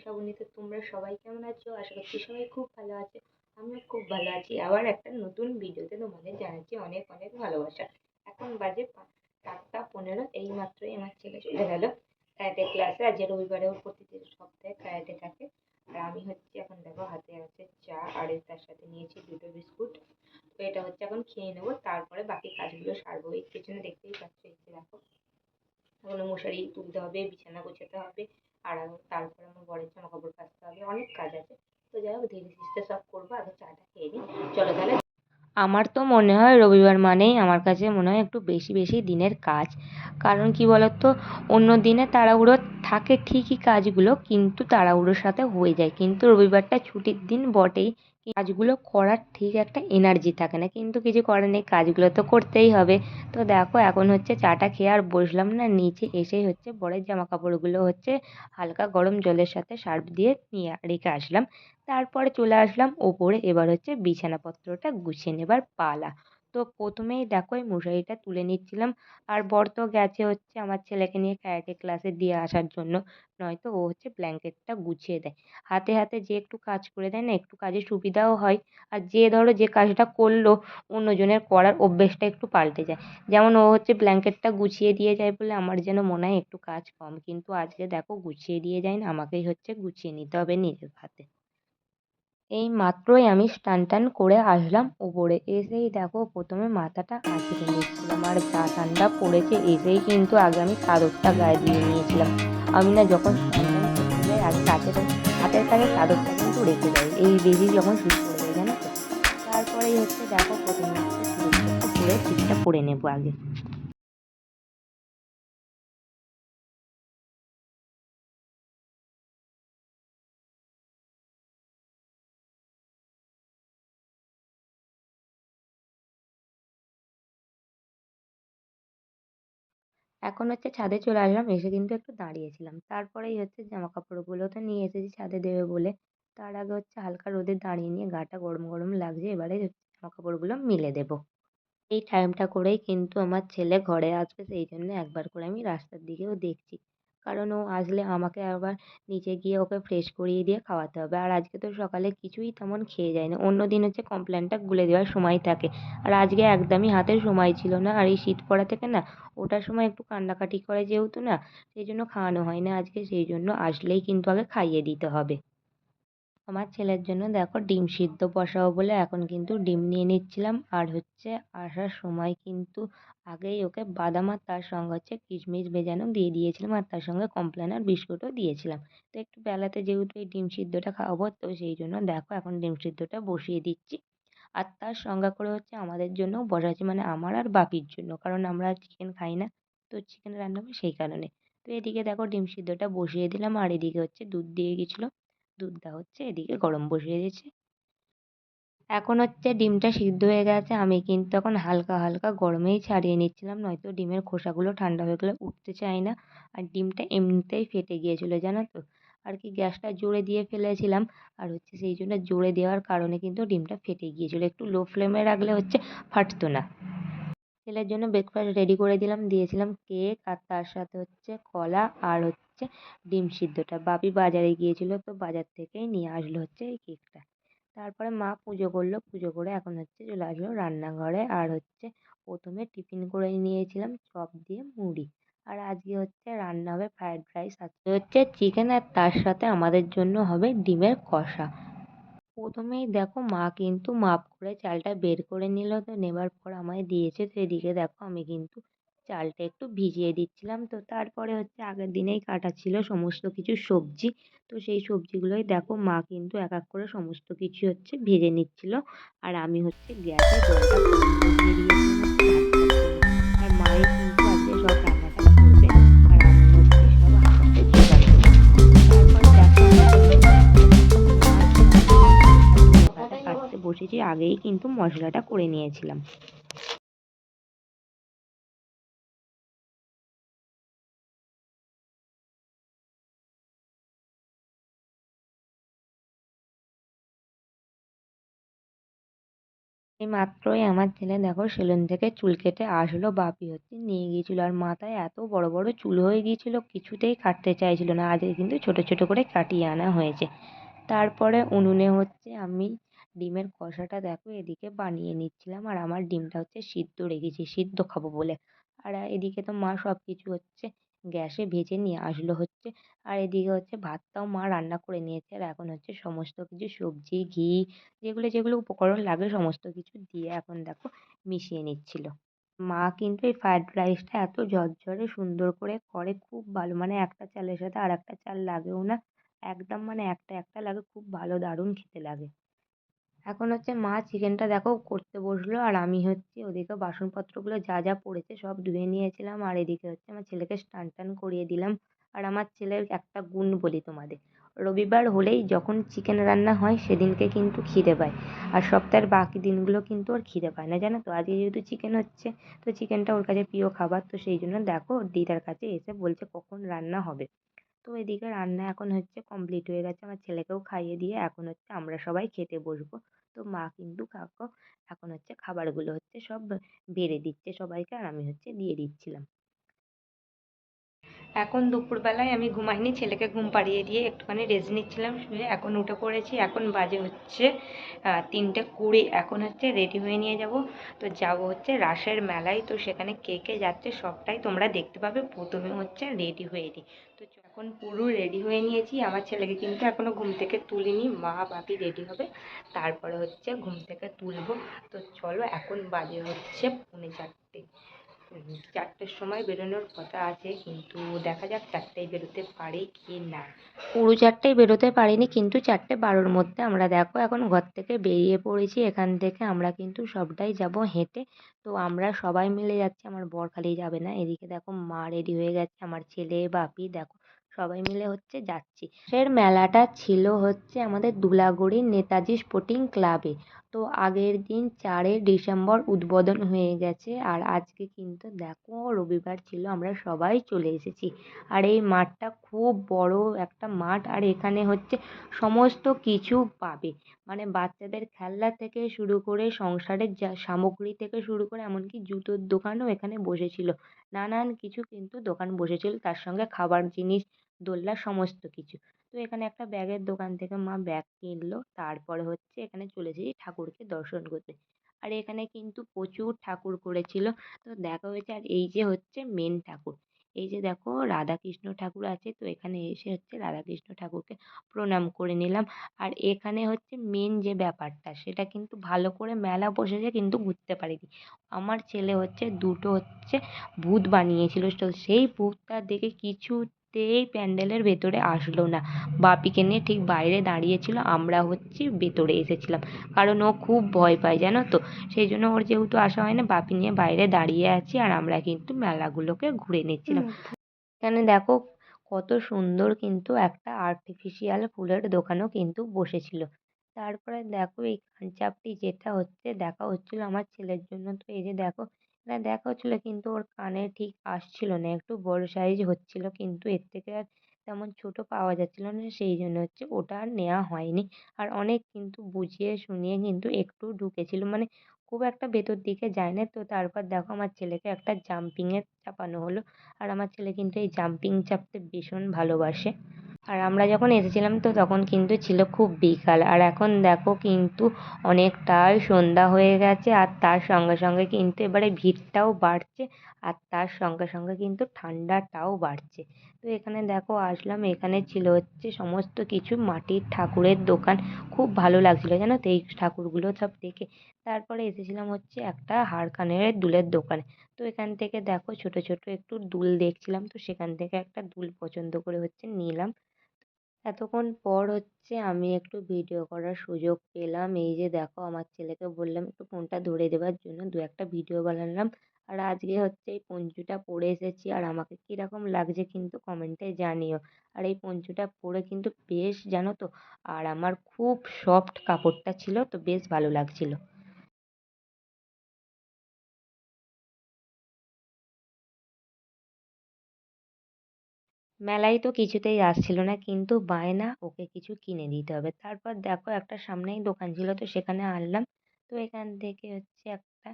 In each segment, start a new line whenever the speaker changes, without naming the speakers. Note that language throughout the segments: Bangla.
শ্রাবণীতে তোমরা সবাই কেমন আছো? আশা করছি সবাই খুব ভালো আছে। আমিও খুব ভালো আছি। আবার একটা নতুন ভিডিওতে তোমাদের জানাচ্ছি অনেক অনেক ভালোবাসা। এখন বাজে সাতটা পনেরো, এই মাত্রই আমার ছেলে চলে গেল ক্যারাটে ক্লাসে। আজ রবিবারেও প্রতিদিন সপ্তাহে ক্যারাটে থাকে। আর আমি হচ্ছে এখন দেখো হাতে আছে চা আর তার সাথে নিয়েছি দুটো বিস্কুট। তো এটা হচ্ছে এখন খেয়ে নেব। তারপরে বাকি কাজগুলো সারবো। এই পেছনে দেখতেই পাচ্ছ, এই দেখো। এখনও মশারি তুলতে হবে, বিছানা গোছাতে হবে। আর তারপরে আমার বরের জামা কাপড় কাচতে হবে, অনেক কাজ আছে। তো যাই হোক, ধীরে সুস্থে সব করব, আগে চাটা খেয়ে নিই। চলো তাহলে। আমার তো মনে হয় রবিবার মানেই আমার কাছে মনে হয় একটু বেশি বেশি দিনের কাজ। কারণ কি বলতো, অন্য দিনে তাড়াহুড়ো থাকে ঠিকই কাজগুলো, কিন্তু তাড়াহুড়োর সাথে হয়ে যায়। কিন্তু রবিবারটা ছুটির দিন বটেই। কাজগুলো করার ঠিক একটা এনার্জি থাকে না। কিন্তু কিছু করার নেই, কাজগুলো তো করতেই হবে। তো দেখো, এখন হচ্ছে চাটা খেয়ে আর বসলাম না, নিচে এসেই হচ্ছে বরের জামা কাপড়গুলো হচ্ছে হালকা গরম জলের সাথে সার্ফ দিয়ে নিয়ে রেখে আসলাম। তারপরে চলে আসলাম ওপরে, এবার হচ্ছে বিছানাপত্রটা গুছিয়ে নেবার পালা। তো প্রথমেই দেখো এই মশারিটা তুলে নিচ্ছিলাম। আর বর তো গেছে হচ্ছে আমার ছেলেকে নিয়ে ক্যারাটে ক্লাসে দিয়ে আসার জন্য। নয়তো ও হচ্ছে ব্ল্যাঙ্কেটটা গুছিয়ে দেয়। হাতে হাতে যে একটু কাজ করে দেয় না, একটু কাজে সুবিধাও হয়। আর যে ধরো যে কাজটা করল, অন্যজনের করার অভ্যেসটা একটু পাল্টে যায়। যেমন ও হচ্ছে ব্ল্যাঙ্কেটটা গুছিয়ে দিয়ে যায় বলে আমার যেন মনে হয় একটু কাজ কম। কিন্তু আজকে দেখো গুছিয়ে দিয়ে যায় না, আমাকেই হচ্ছে গুছিয়ে নিতে হবে নিজের হাতে। এই মাত্রই আমি স্নান টান করে আসলাম ওপরে এসেই দেখো প্রথমে মাথাটা আঁচড়ে নিচ্ছিলাম আর যা ঠান্ডা পড়েছে এসেই কিন্তু আগে আমি চাদরটা গায়ে দিয়ে নিয়েছিলাম। আমি না যখন স্নান হাতের কাছে চাদরটা কিন্তু রেখে যাই এই বেশি যখন শীত পড়ে যায়, জানো তো? তারপরেই হচ্ছে দেখো প্রথমে পরে শীতটা পরে নেব আগে। এখন হচ্ছে ছাদে চলে আসলাম, এসে কিন্তু একটু দাঁড়িয়েছিলাম। তারপরেই হচ্ছে জামা কাপড়গুলো তো নিয়ে এসেছি ছাদে দেবে বলে। তার আগে হচ্ছে হালকা রোদে দাঁড়িয়ে নিয়ে গাটা গরম গরম লাগছে, এবারে জামা কাপড়গুলো মেলে দেবো। এই টাইমটা করেই কিন্তু আমার ছেলে ঘরে আসবে, সেই জন্য একবার করে আমি রাস্তার দিকেও দেখছি। কারণ ও আসলে আমাকে আবার নিচে গিয়ে ওকে ফ্রেশ করিয়ে দিয়ে খাওয়াতে হবে। আর আজকে তো সকালে কিছুই তেমন খেয়ে যায়নি। অন্য দিন হচ্ছে কমপ্লেনটা গুলে দেওয়ার সময় থাকে। আর আজকে একদমই হাতে সময় ছিল না। আর এই শীত পড়া থেকে না ওটার সময় একটু কান্নাকাটি করে যেহেতু না, সেই জন্য খাওয়ানো হয় না। আজকে সেই জন্য আসলেই কিন্তু আগে খাইয়ে দিতে হবে। আমার ছেলের জন্য দেখো ডিম সিদ্ধ বসাবো বলে এখন কিন্তু ডিম নিয়ে নিচ্ছিলাম। আর হচ্ছে আসার সময় কিন্তু আগেই ওকে বাদাম আর তার সঙ্গে হচ্ছে কিশমিশ ভেজানো দিয়ে দিয়েছিলাম আর তার সঙ্গে কমপ্লেন আর বিস্কুটও দিয়েছিলাম। তো একটু বেলাতে যেহেতু এই ডিম সিদ্ধটা খাওয়াবো, তো সেই জন্য দেখো এখন ডিম সিদ্ধটা বসিয়ে দিচ্ছি। আর তার সঙ্গে করে হচ্ছে আমাদের জন্যও বসাচ্ছি মানে আমার আর বাপির জন্য, কারণ আমরা চিকেন খাই না। তো চিকেন রান্না হবে সেই কারণে। তো এদিকে দেখো ডিম সিদ্ধটা বসিয়ে দিলাম আর এদিকে হচ্ছে দুধ দিয়ে গেছিল। দুধটা হচ্ছে এদিকে গরম বসিয়ে দিয়েছি। এখন হচ্ছে ডিমটা সিদ্ধ হয়ে গেছে, আমি কিন্তু এখন হালকা হালকা গরমেই ছাড়িয়ে নিচ্ছিলাম, নয়তো ডিমের খোসাগুলো ঠান্ডা হয়ে গেলে উঠতে চায় না। আর ডিমটা এমনিতেই ফেটে গিয়েছিল, জানো তো? আর কি গ্যাসটা জোরে দিয়ে ফেলেছিলাম, আর হচ্ছে সেই জন্য জোরে দেওয়ার কারণে কিন্তু ডিমটা ফেটে গিয়েছিল। একটু লো ফ্লেমে রাখলে হচ্ছে ফাটতো না। ছেলের জন্য ব্রেকফাস্ট রেডি করে দিলাম, দিয়েছিলাম কেক আর তার সাথে হচ্ছে কলা আর হচ্ছে ডিম সিদ্ধটা। বাপি বাজারে গিয়েছিল তো বাজার থেকেই নিয়ে আসলো হচ্ছে এই কেকটা তারপরে মা পুজো করল, পুজো করে এখন হচ্ছে চলে আসলো রান্নাঘরে। আর হচ্ছে প্রথমে টিফিন করে নিয়েছিলাম চপ দিয়ে মুড়ি। আর আজকে হচ্ছে রান্না হবে ফ্রায়েড রাইস, আজকে হচ্ছে চিকেন আর তার সাথে আমাদের জন্য হবে ডিমের কষা। প্রথমেই দেখো মা কিন্তু মাপ করে চালটা বের করে নিল, তো নেবার পর আমায় দিয়েছে। তো এদিকে দেখো আমি কিন্তু চালটা একটু ভিজিয়ে দিচ্ছিলাম তো তারপরে হচ্ছে আগের দিনেই কাটা ছিল সমস্ত কিছু সবজি তো সেই সবজিগুলোই দেখো মা কিন্তু এক এক করে সমস্ত কিছু হচ্ছে ভেজে নিচ্ছিল আর আমি হচ্ছে গ্যাসে জলটা আর আজকে সব কাটতে বসেছি আগেই কিন্তু মশলাটা করে নিয়েছিলাম এই মাত্রই আমার ছেলে দেখো সেলুন থেকে চুল কেটে আসলো, বাপি হচ্ছে নিয়ে গিয়েছিল। আর মাথায় এত বড় বড় চুল হয়ে গিয়েছিল, কিছুতেই কাটতে চাইছিল না। আজকে কিন্তু ছোট ছোট করে কাটিয়ে আনা হয়েছে। তারপরে উনুনে হচ্ছে আমি ডিমের কষাটা দেখো এদিকে বানিয়ে নিচ্ছিলাম। আর আমার ডিমটা হচ্ছে সিদ্ধ রেখেছি, সিদ্ধ খাব বলে। আর এদিকে তো মা সব কিছু হচ্ছে গ্যাসে ভেজে নিয়ে আসলো হচ্ছে। আর এদিকে হচ্ছে ভাতটাও মা রান্না করে নিয়েছে। আর এখন হচ্ছে সমস্ত কিছু সবজি, ঘি যেগুলো যেগুলো উপকরণ লাগে সমস্ত কিছু দিয়ে এখন দেখো মিশিয়ে নিচ্ছিল। মা কিন্তু এই ফ্রায়েড রাইসটা এত ঝরঝরে সুন্দর করে করে, খুব ভালো। মানে একটা চালের সাথে আর একটা চাল লাগেও না। একদম মানে একটা একটা লাগে, খুব ভালো, দারুণ খেতে লাগে। এখন হচ্ছে মা চিকেনটা দেখো করতে বসল আর আমি হচ্ছে ওদিকে বাসনপত্রগুলো যা যা পড়েছে সব ধুয়ে নিয়েছিলাম আর এদিকে হচ্ছে আমার ছেলেকে স্নান টান করিয়ে দিলাম। আর আমার ছেলের একটা গুণ বলি তোমাদের, রবিবার হলেই যখন চিকেন রান্না হয় সেদিনকে কিন্তু খিদে পায় আর সপ্তাহের বাকি দিনগুলো কিন্তু ওর খিদে পায় না, জানো তো? আজকে যেহেতু চিকেন হচ্ছে তো চিকেনটা ওর কাছে প্রিয় খাবার তো সেই জন্য দেখো দিদার কাছে এসে বলছে কখন রান্না হবে। তো এদিকে রান্না এখন হচ্ছে কমপ্লিট হয়ে গেছে, আমার ছেলেকেও খাইয়ে দিয়ে এখন হচ্ছে আমরা সবাই খেতে বসবো। তো মা কিন্তু কাকু এখন হচ্ছে খাবারগুলো হচ্ছে সব বেড়ে দিচ্ছে সবাইকে আর আমি হচ্ছে দিয়ে দিচ্ছিলাম। এখন দুপুরবেলায় আমি ঘুমাইনি, ছেলেকে ঘুম পাড়িয়ে দিয়ে একটুখানি রেস্ট নিচ্ছিলাম, শুয়ে এখন উঠে পড়েছি, এখন বাজে হচ্ছে তিনটে কুড়ি, এখন হচ্ছে রেডি হয়ে নিয়ে যাব। তো যাব হচ্ছে রাসের মেলায়, তো সেখানে কে কে যাচ্ছে সবটাই তোমরা দেখতে পাবে, প্রথমে হচ্ছে রেডি হয়ে নিই এখন পুরো রেডি হয়ে নিয়েছি। আমার ছেলেকে কিন্তু এখনও ঘুম থেকে তুলিনি। মা, বাপি রেডি হবে। তারপরে হচ্ছে ঘুম থেকে তুলবো। তো চলো, এখন বাজে হচ্ছে পৌনে চারটে। চারটের সময় বেরোনোর কথা আছে, কিন্তু দেখা যাক চারটেয় বেরোতে পারি কি না। পুরো চারটেয় বেরোতে পারিনি, কিন্তু চারটে বারোর মধ্যে আমরা দেখো, এখন ঘর থেকে বেরিয়ে পড়েছি। এখান থেকে আমরা কিন্তু সবটাই যাব হেঁটে। তো আমরা সবাই মিলে যাচ্ছি। আমার বর খালি যাবে না। এদিকে দেখো মা রেডি হয়ে গেছে। আমার ছেলে, বাপি, দেখো সবাই মিলে হচ্ছে যাচ্ছি। ফের মেলাটা ছিল হচ্ছে আমাদের দুলাগড়ির নেতাজি স্পোর্টিং ক্লাবে তো আগের দিন চারে ডিসেম্বর উদ্বোধন হয়ে গেছে আর আজকে কিন্তু দেখো রবিবার ছিল, আমরা সবাই চলে এসেছি। আর এই মাঠটা খুব বড় একটা মাঠ আর এখানে হচ্ছে সমস্ত কিছু পাবে। মানে বাচ্চাদের খেলনা থেকে শুরু করে সংসারের যা সামগ্রী থেকে শুরু করে এমনকি জুতোর দোকানও এখানে বসেছিল। নানান কিছু কিন্তু দোকান বসেছিল, তার সঙ্গে খাবার জিনিস দোলনা সমস্ত কিছু। তো এখানে একটা ব্যাগের দোকান থেকে মা ব্যাগ কিনলো। তারপরে হচ্ছে এখানে চলে এসেছি ঠাকুরকে দর্শন করতে। আর এখানে কিন্তু প্রচুর ঠাকুর করেছিল। তো দেখা হয়েছে আর এই যে হচ্ছে মেন ঠাকুর। এই যে দেখো রাধাকৃষ্ণ ঠাকুর আছে। তো এখানে এসে হচ্ছে রাধাকৃষ্ণ ঠাকুরকে প্রণাম করে নিলাম। আর এখানে হচ্ছে মেন যে ব্যাপারটা, সেটা কিন্তু ভালো করে মেলা বসেছে কিন্তু ঘুরতে পারিনি। আমার ছেলে হচ্ছে দুটো হচ্ছে ভূত বানিয়েছিল। তো সেই ভূতটা দেখে কিছু কিছুতেই প্যান্ডেলের ভেতরে আসলো না। বাপিকে নিয়ে ঠিক বাইরে দাঁড়িয়েছিল আমরা হচ্ছি ভেতরে এসেছিলাম। কারণ ও খুব ভয় পায় জানো তো? সেই জন্য ওর যেহেতু আসা হয় না বাপি নিয়ে বাইরে দাঁড়িয়ে আছি আর আমরা কিন্তু মেলাগুলোকে ঘুরে নিচ্ছিলাম। এখানে দেখো কত সুন্দর কিন্তু একটা আর্টিফিশিয়াল ফুলের দোকানও কিন্তু বসেছিল। তারপরে দেখো এই কানচাপটি যেটা হচ্ছে দেখা হচ্ছিল আমার ছেলের জন্য। তো এই যে দেখো না, দেখা হচ্ছিল কিন্তু ওর কানে ঠিক আসছিল না, একটু বড়ো সাইজ হচ্ছিল কিন্তু এর থেকে আর তেমন ছোটো পাওয়া যাচ্ছিল না, সেই জন্য হচ্ছে ওটা আর নেওয়া হয়নি। আর অনেক কিন্তু বুঝিয়ে শুনিয়ে কিন্তু একটু ঢুকেছিলো মানে খুব একটা ভেতর দিকে যায় না তো তারপর দেখো আমার ছেলেকে একটা জাম্পিংয়ে চাপানো হলো। আর আমার ছেলে কিন্তু এই জাম্পিং চাপতে ভীষণ ভালোবাসে। আর আমরা যখন এসেছিলাম তো তখন কিন্তু ছিল খুব বিকাল। আর এখন দেখো কিন্তু অনেকটাই সন্ধ্যা হয়ে গেছে। আর তার সঙ্গে সঙ্গে কিন্তু এবারে ভিড়টাও বাড়ছে। আর তার সঙ্গে সঙ্গে কিন্তু ঠান্ডাটাও বাড়ছে। তো এখানে দেখো আসলাম, এখানে ছিল হচ্ছে সমস্ত কিছু, মাটির ঠাকুরের দোকান। খুব ভালো লাগছিল জানো তো এই ঠাকুরগুলো সব দেখে। তারপরে এসেছিলাম হচ্ছে একটা হার কানের দুলের দোকানে। তো এখান থেকে দেখো ছোট ছোট একটু দুল দেখছিলাম, তো সেখান থেকে একটা দুল পছন্দ করে হচ্ছে নিলাম। এতক্ষণ পর হচ্ছে আমি একটু ভিডিও করার সুযোগ পেলাম। এই যে দেখো আমার ছেলেকে বললাম, একটু ফোনটা ধরে দেওয়ার জন্য দু একটা ভিডিও বানালাম। আর আজকে হচ্ছে এই পঞ্চুটা পরে এসেছি, আর আমাকে কীরকম লাগছে কিন্তু কমেন্টে জানিও। আর এই পঞ্চুটা পরে কিন্তু বেশ জানো তো, আর আমার খুব সফট কাপড়টা ছিল, তো বেশ ভালো লাগছিল। মেলায় তো কিছুতেই আসছিল না, কিন্তু বায়না ওকে কিছু কিনে দিতে হবে। তারপর দেখো একটা সামনেই দোকান ছিল, তো সেখানে আনলাম। তো এখান থেকে হচ্ছে একটা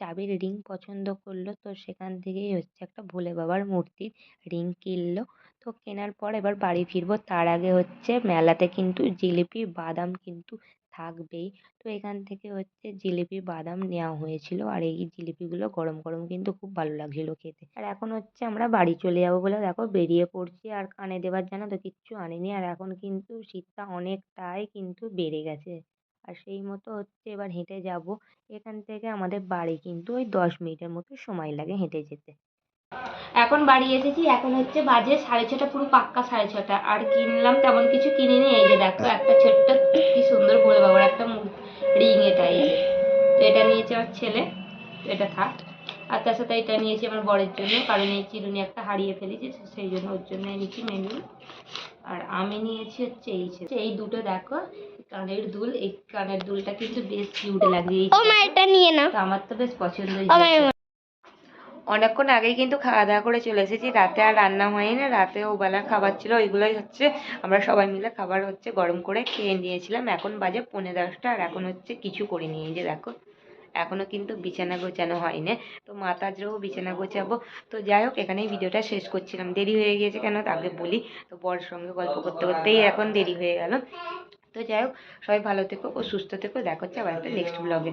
চাবির রিং পছন্দ করল, তো সেখান থেকেই হচ্ছে একটা ভোলে বাবার মূর্তির রিং কিনলো। তো কেনার পর এবার বাড়ি ফিরবো, তার আগে হচ্ছে মেলাতে কিন্তু জিলিপি, বাদাম কিন্তু থাকবেই। তো এখান থেকে হচ্ছে জিলিপি, বাদাম নেওয়া হয়েছিল, আর এই জিলিপিগুলো গরম গরম কিন্তু খুব ভালো লাগছিল খেতে। আর এখন হচ্ছে আমরা বাড়ি চলে যাব বলে দেখো বেরিয়ে পড়ছি, আর কানে দেবার জানো তো কিচ্ছু আনিনি, আর এখন কিন্তু শীতটা অনেকটাই কিন্তু বেড়ে গেছে। আর সেই মতো হচ্ছে এবার হেঁটে যাব। এখান থেকে আমাদের বাড়ি কিন্তু ওই দশ মিনিটের মতো সময় লাগে হেঁটে যেতে। এখন বাড়ি এসেছি, এখন হচ্ছে বাজে সাড়ে ছটা, পুরো পাক্কা সাড়ে ছটা। আর কিনলাম তেমন কিছু কিনিনি, এই যে দেখো একটা ছোট্ট, কি সুন্দর ভোলে বাবার একটা রিং এটা এই যে। তো এটা নিয়েছে আমার ছেলে, তো এটা থাক। আর তার সাথে এটা নিয়েছি আমার বরের জন্য, কারণ এই চিরুনি একটা হারিয়ে ফেলেছি সেই জন্য ওর জন্য এনেছি মেনু আর আমি নিয়েছি হচ্ছে এই যে এই দুটো দেখো কানের দুল এই কানের দুলটা কিন্তু বেশ কিউট এই
ও মা এটা নিয়ে নাও।
তো আমার তো বেশ পছন্দ
ও মা
হয়েছে। অনেকক্ষণ আগেই কিন্তু খাওয়া দাওয়া করে চলে এসেছি রাতে আর রান্না হয়নি না রাতে ও বেলার খাবার ছিল ওইগুলোই হচ্ছে আমরা সবাই মিলে খাবার হচ্ছে গরম করে খেয়ে নিয়েছিলাম এখন বাজে পৌনে দশটা আর এখন হচ্ছে কিছু করিনি এই যে দেখো। এখনও কিন্তু বিছানা গোছানো হয়নি। তো মাতাজরাও বিছানা গোছাবো। তো যাই হোক, এখানেই ভিডিওটা শেষ করছিলাম। দেরি হয়ে গিয়েছে কেন তাকে বলি। তো বর সঙ্গে গল্প করতে করতেই এখন দেরি হয়ে গেল। তো যাই হোক, সবাই ভালো থেকো ও সুস্থ থেকো। দেখা হচ্ছে আবার একটা নেক্সট ব্লগে